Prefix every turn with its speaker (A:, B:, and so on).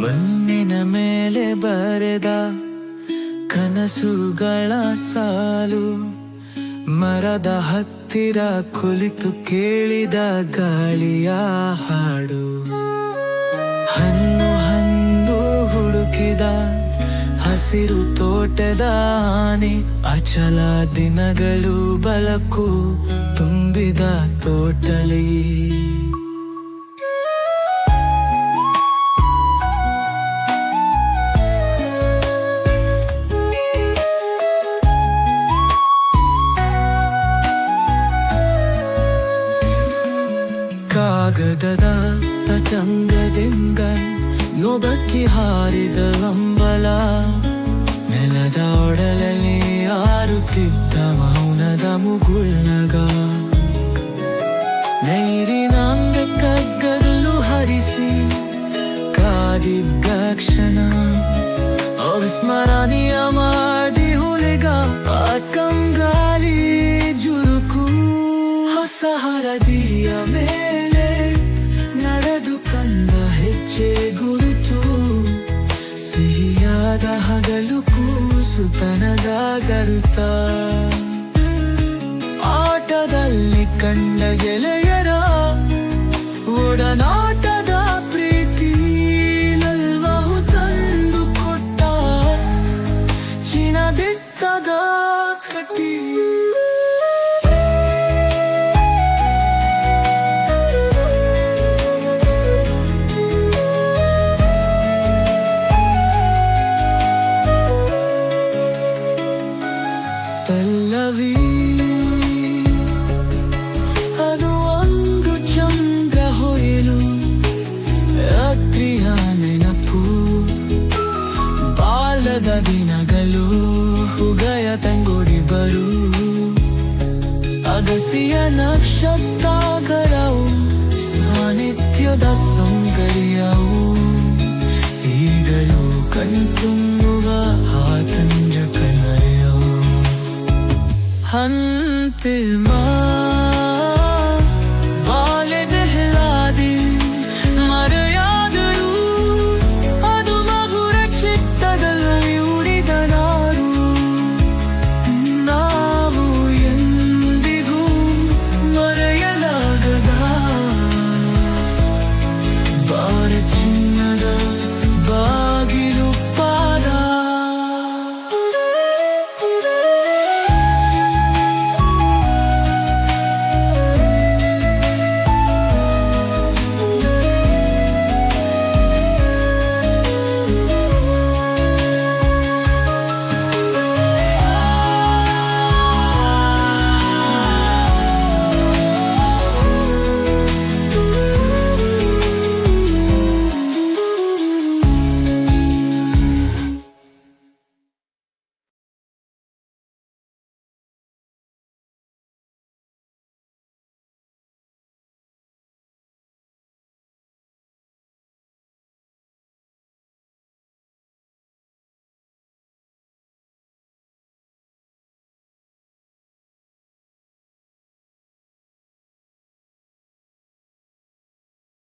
A: ಮಣ್ಣಿನ ಮೇಲೆ ಬರೆದ ಕನಸುಗಳ ಸಾಲು, ಮರದ ಹತ್ತಿರ ಕುಳಿತು ಕೇಳಿದ ಗಾಳಿಯ ಹಾಡು. ಹನ್ನು ಹಂದು ಹುಡುಕಿದ ಹಸಿರು ತೋಟದ ಆನೆ, ಅಚಲ ದಿನಗಳು ಬಲಕು ತುಂಬಿದ ತೋಟಲಿ. ಕಾಗದದ ತಚಂಗದಿಂದ ನೊಬಕ್ಕಿ ಹಾರಿದ ಲಂಬಲ ನೆಲದ ಒಡಲಲ್ಲಿ ಆರುತ್ತಿದ್ದ ಮೌನದ ಮುಗುಳ್ನಗ ಹಗಲು ಕೂಸುತನದ ಗರುತ ಆಟದಲ್ಲಿ ಕಂಡ ಗೆಳೆಯರ ಪಲ್ಲವಿ ಅದು ಒಂದು ಚಂದ್ರ ಹೊಯ್ಲು, ರಾತ್ರಿಯ ನೆನಪು. ಬಾಲದ ದಿನಗಳು ಹುಗಯ ತಂಗುಡಿ ಬರು. ಅಗಸಿಯ ನಕ್ಷತ್ರಾಗರವು ಸಾನ್ನಿಧ್ಯದ ಸೌಂದರ್ಯವು, ಈಗಲೂ ಕಣ್ತುಂಬುವ hắn từ mơ